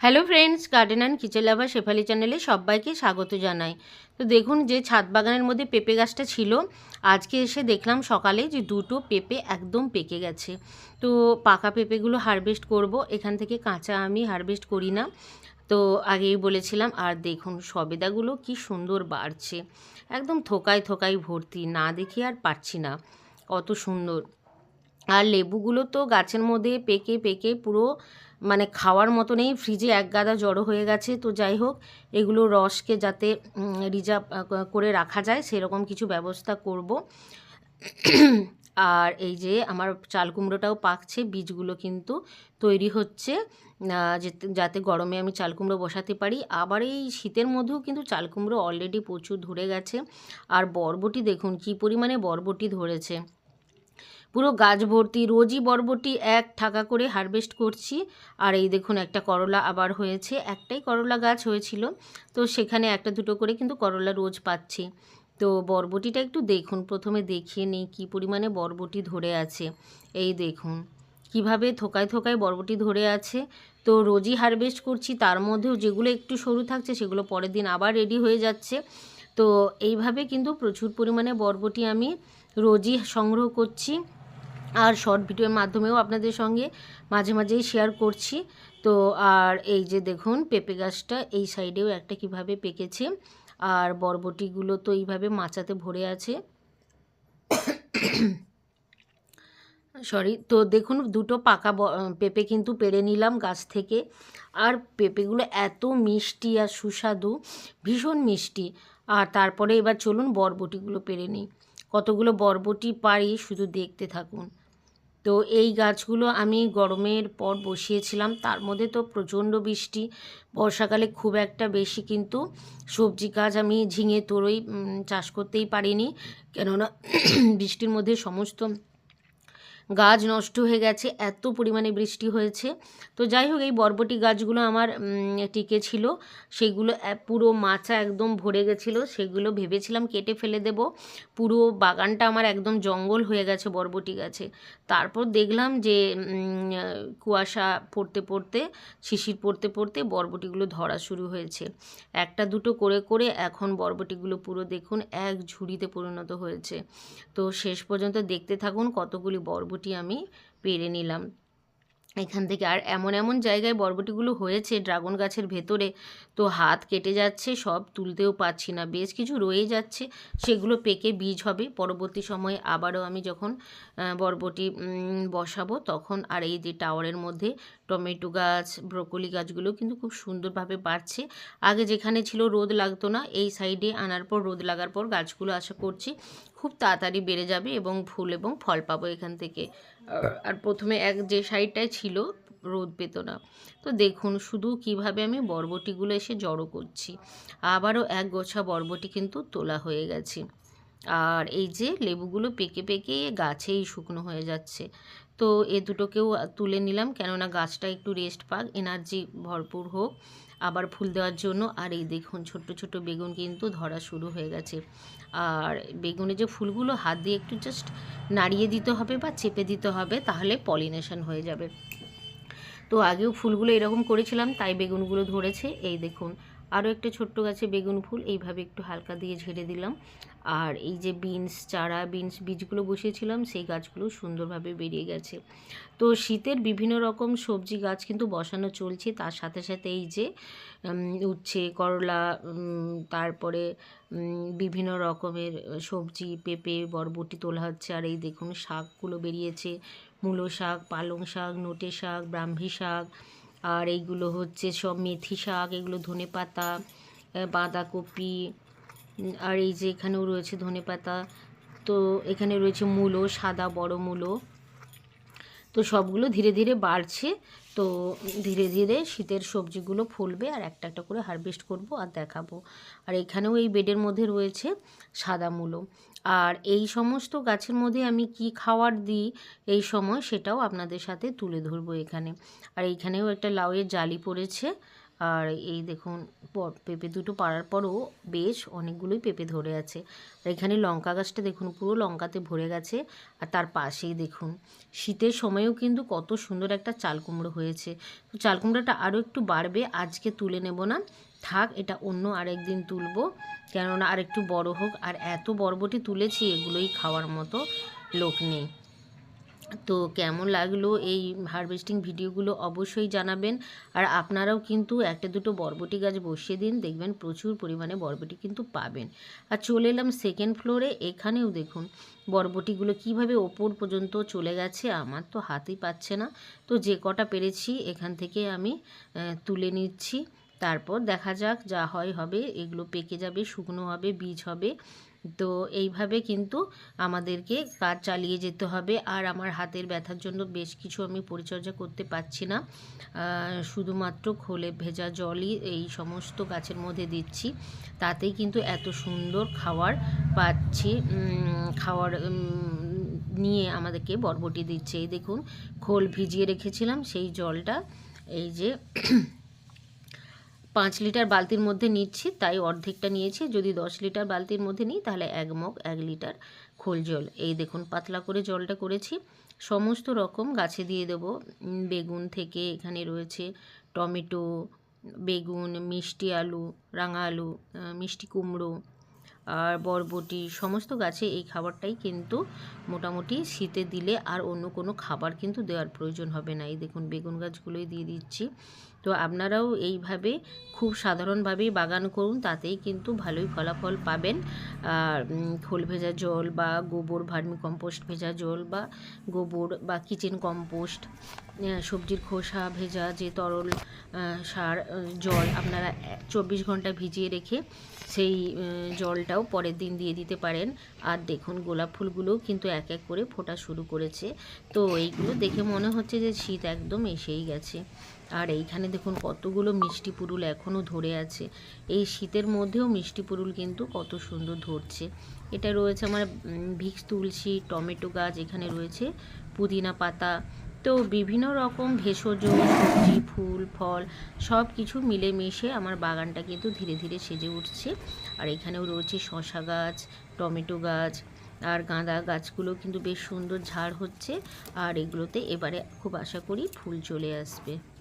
Hello friends, garden and kitchen lover Shefali চ্যানেলে সবাইকে স্বাগত জানাই। তো দেখুন যে ছাদ বাগানের মধ্যে পেঁপে গাছটা ছিল, আজকে এসে দেখলাম সকালে যে দুটো পেঁপে একদম পেকে গেছে। তো পাকা পেঁপেগুলো হারভেস্ট করব, এখান থেকে কাঁচা আমি হারভেস্ট করি না। তো আগেই বলেছিলাম, আর দেখুন সবেদাগুলো কি সুন্দর বাড়ছে। একদম থোকায় থোকায় ভর্তি, না দেখে আর পারছি না। কত সুন্দর। আর লেবুগুলো তো গাছের মধ্যে পেকে পেকে পুরো মানে খাওয়ার মতো নেই ফ্রিজে এক গাদা জড়ো হয়ে গেছে। তো যাই হোক, এগুলো রসকে যাতে রিজার্ভ করে রাখা যায়, সেরকম কিছু ব্যবস্থা করব। আর এই যে আমার চাল কুমড়োটাও পাকছে, বীজগুলো কিন্তু তৈরি হচ্ছে যাতে গরমে আমি চাল কুমড়ো বসাতে পারি। আবার এই শীতের মধ্যেও কিন্তু চাল কুমড়ো অলরেডি প্রচুর ধরে গেছে। আর বরবটি দেখুন, কি পরিমাণে বরবটি ধরেছে। পুরো গাছ ভর্তি, রোজই বরবটি এক টাকা করে হারভেস্ট করছি। আর এই দেখুন, একটা করলা আবার হয়েছে, একটাই করলা গাছ হয়েছিল। তো সেখানে একটা দুটো করে কিন্তু করলা রোজ পাচ্ছি। তো বরবটিটা একটু দেখুন, প্রথমে দেখিয়ে নিই কী পরিমাণে বরবটি ধরে আছে। এই দেখুন, কীভাবে থোকায় থোকায় বরবটি ধরে আছে। তো রোজই হারভেস্ট করছি, তার মধ্যেও যেগুলো একটু সরু থাকছে, সেগুলো পরের দিন আবার রেডি হয়ে যাচ্ছে। তো এইভাবে কিন্তু প্রচুর পরিমাণে বরবটি আমি রোজই সংগ্রহ করছি। আর শর্ট ভিডিওর মাধ্যমেও আপনাদের সঙ্গে মাঝে মাঝেই শেয়ার করছি। তো আর এই যে দেখুন, পেঁপে গাছটা এই সাইডেও একটা কীভাবে পেকেছে, আর বরবটিগুলো তো এইভাবে মাচাতে ভরে আছে। সরি তো দেখুন, দুটো পাকা পেঁপে কিন্তু পেরে নিলাম গাছ থেকে। আর পেঁপেগুলো এত মিষ্টি আর সুস্বাদু, ভীষণ মিষ্টি। আর তারপরে এবার চলুন বরবটিগুলো পেরে নিই। কতগুলো বরবটি পারি শুধু দেখতে থাকুন। তো এই গাছগুলো আমি গরমের পর বসিয়েছিলাম। তার মধ্যে তো প্রচণ্ড বৃষ্টি, বর্ষাকালে খুব একটা বেশি কিন্তু সবজি গাছ আমি ঝিঙে, তোরই চাষ করতেই পারিনি। কেননা বৃষ্টির মধ্যে সমস্ত গাছ নষ্ট হয়ে গেছে, এত পরিমাণে বৃষ্টি হয়েছে। তো যাই হোক, এই বরবটি গাছগুলো আমার টিকে ছিল। সেগুলো পুরো মাচা একদম ভরে গেছিল। সেগুলো ভেবেছিলাম কেটে ফেলে দেব। পুরো বাগানটা আমার একদম জঙ্গল হয়ে গেছে বরবটি গাছে। তারপর দেখলাম যে কুয়াশা পড়তে পড়তে, শিশির পড়তে পড়তে বরবটিগুলো ধরা শুরু হয়েছে। একটা দুটো করে করে এখন বরবটিগুলো পুরো দেখুন এক ঝুড়িতে পরিণত হয়েছে। তো শেষ পর্যন্ত দেখতে থাকুন কতগুলি বরবটি বরবটি আমি পেরে নিলাম। এখান থেকে আর এমন এমন জায়গায় বরবটিগুলো হয়েছে ড্রাগন গাছের ভেতরে তো হাত কেটে যাচ্ছে, সব তুলতেও পারছি না। বেশ কিছু রয়ে যাচ্ছে, সেগুলো পেকে বীজ হবে। পরবর্তী সময়ে আবারও আমি যখন বরবটি বসাবো, তখন আর এই যে টাওয়ারের মধ্যে টমেটো গাছ, ব্রকলি গাছগুলো কিন্তু খুব সুন্দরভাবে বাড়ছে। আগে যেখানে ছিল রোদ লাগতো না, এই সাইডে আনার পর, রোদ লাগার পর গাছগুলো আশা করছি খুব তাড়াতাড়ি বেড়ে যাবে এবং ফুল এবং ফল পাবো এখান থেকে। আর প্রথমে এক যে সাইডটায় ছিল রোদ পেত না। তো দেখুন, শুধু কীভাবে আমি বরবটিগুলো এসে জড়ো করছি, আবারও এক গোছা বরবটি কিন্তু তোলা হয়ে গেছে। আর এই যে লেবুগুলো পেকে পেকে গাছেই শুকনো হয়ে যাচ্ছে। তো এ দুটোকেও তুলে নিলাম, কেননা গাছটা একটু রেস্ট পাক এনার্জি ভরপুর হোক। আবার ফুল দেওয়ার জন্য, আর এই দেখুন, ছোট্ট ছোট্ট বেগুন কিন্তু ধরা শুরু হয়ে গেছে। আর বেগুনে যে ফুলগুলো, হাত দিয়ে একটু জাস্ট নাড়িয়ে দিতে হবে বা চেপে দিতে হবে, তাহলে পলিনেশন হয়ে যাবে। তো আগেও ফুলগুলো এরকম করেছিলাম, তাই বেগুনগুলো ধরেছে। এই দেখুন আরও একটা ছোট্ট গাছে বেগুন ফুল, এইভাবে একটু হালকা দিয়ে ঝেড়ে দিলাম। আর এই যে বিনস, চারা, বিনস বীজগুলো বসিয়েছিলাম, সেই গাছগুলো সুন্দরভাবে বেরিয়ে গেছে। তো শীতের বিভিন্ন রকম সবজি গাছ কিন্তু বসানো চলছে, তার সাথে সাথে এই যে উচ্ছে, করলা তারপরে বিভিন্ন রকমের সবজি, পেঁপে, বরবটি তোলা হচ্ছে, আর এই দেখুন শাকগুলো বেরিয়েছে। মূলো শাক, পালং শাক, নোটে শাক, ব্রাহ্মী শাক, আর এইগুলো হচ্ছে সব মেথি শাক, এগুলো ধনে পাতা বাঁধাকপি, আর এই যে এখানেও রয়েছে ধনে পাতা। তো এখানে রয়েছে মূলো, সাদা বড় মূলো। তো সবগুলো ধীরে ধীরে বাড়ছে। তো ধীরে ধীরে শীতের সবজিগুলো ফুলবে আর একটা একটা করে হারভেস্ট করব আর দেখাবো। আর এখানেও এই বেডের মধ্যে রয়েছে সাদা মূলো। আর এই সমস্ত গাছের মধ্যে আমি কি খাওয়ার দিই এই সময় সেটাও আপনাদের সাথে তুলে ধরবো এখানে। আর এইখানেও একটা লাউয়ের জালি পড়েছে। আর এই দেখুন পেঁপে দুটো পাড়ার পরও বেশ অনেকগুলোই পেঁপে ধরে আছে। আর এখানে লঙ্কা গাছটা দেখুন, পুরো লঙ্কাতে ভরে গেছে। আর তার পাশেই দেখুন, শীতের সময়ও কিন্তু কত সুন্দর একটা চাল কুমড়ো হয়েছে। তো চাল কুমড়োটা আরও একটু বাড়বে, আজকে তুলে নেব না। থাক, এটা অন্য আরেকদিন তুলবো। কেননা আর একটু বড় হোক, আর এত বরবটি তুলেছি, এগুলোই খাওয়ার মতো লোক নেই। তো কেমন লাগল এই হারভেস্টিং ভিডিওগুলো অবশ্যই জানাবেন। আর আপনারাও কিন্তু একটা দুটো বরবটি গাছ বসিয়ে দিন, দেখবেন প্রচুর পরিমাণে বরবটি কিন্তু পাবেন। আর চলে এলাম সেকেন্ড ফ্লোরে এখানেও দেখুন বরবটিগুলো কীভাবে ওপর পর্যন্ত চলে গেছে, আমার তো হাতই পাচ্ছে না। তো যে কটা পেরেছি, এখান থেকে আমি তুলে নিচ্ছি। তারপর দেখা যাক যা হয় হবে। এগুলো পেকে যাবে, শুকনো হবে, বীজ হবে। তো এইভাবে কিন্তু আমাদেরকে কাজ চালিয়ে যেতে হবে। আর আমার হাতের ব্যথার জন্য বেশ কিছু আমি পরিচর্যা করতে পারছি না। শুধুমাত্র খোলে ভেজা জলই এই সমস্ত গাছের মধ্যে দিচ্ছি। তাতেই কিন্তু এত সুন্দর খাওয়ার পাচ্ছি। খাওয়ার নিয়ে আমাদেরকে বরবটি দিচ্ছে। এই দেখুন, খোল ভিজিয়ে রেখেছিলাম সেই জলটা। এই যে পাঁচ লিটার বালতির মধ্যে নিচ্ছি, তাই অর্ধেকটা নিয়েছি। যদি দশ লিটার বালতির মধ্যে নিই, তাহলে এক মগ, এক লিটার খোল জল। এই দেখুন, পাতলা করে জলটা করেছি। সমস্ত রকম গাছে দিয়ে দেব। বেগুন থেকে এখানে রয়েছে টমেটো, বেগুন, মিষ্টি আলু, রাঙা আলু মিষ্টি কুমড়ো আর বরবটি, সমস্ত গাছে এই খাবারটাই কিন্তু মোটামুটি শীতে দিলে আর অন্য কোনো খাবার কিন্তু দেওয়ার প্রয়োজন হবে না। এই দেখুন, বেগুন গাছগুলোই দিয়ে দিচ্ছি। তো আপনারাও এইভাবে খুব সাধারণভাবেই বাগান করুন, তাতেই কিন্তু ভালোই ফলাফল পাবেন। আর খোল ভেজা জল বা গোবর ভার্মি কম্পোস্ট ভেজা জল বা গোবর বা কিচেন কম্পোস্ট সবজির খোসা ভেজা যে তরল সার জল আপনারা চব্বিশ ঘণ্টা ভিজিয়ে রেখে সেই জলটাও পরের দিন দিয়ে দিতে পারেন। আর দেখুন গোলাপ ফুলগুলোও কিন্তু এক এক করে ফোটা শুরু করেছে। তো এইগুলো দেখে মনে হচ্ছে যে শীত একদম এসেই গেছে। আর এইখানে দেখুন কতগুলো মিষ্টি পুরুল এখনও ধরে আছে। এই শীতের মধ্যেও মিষ্টি পুরুল কিন্তু কত সুন্দর ধরছে। এটা রয়েছে আমার ভিক্স তুলসী, টমেটো গাছ, এখানে রয়েছে পুদিনা পাতা। তো বিভিন্ন রকম ভেষজ, সবজি, ফুল, ফল সব কিছু মিলেমিশে আমার বাগানটা কিন্তু ধীরে ধীরে সেজে উঠছে। আর এখানেও রয়েছে শশা গাছ, টমেটো গাছ, আর গাঁদা গাছগুলো কিন্তু বেশ সুন্দর ঝাড় হচ্ছে। আর এগুলোতে এবারে খুব আশা করি ফুল চলে আসবে।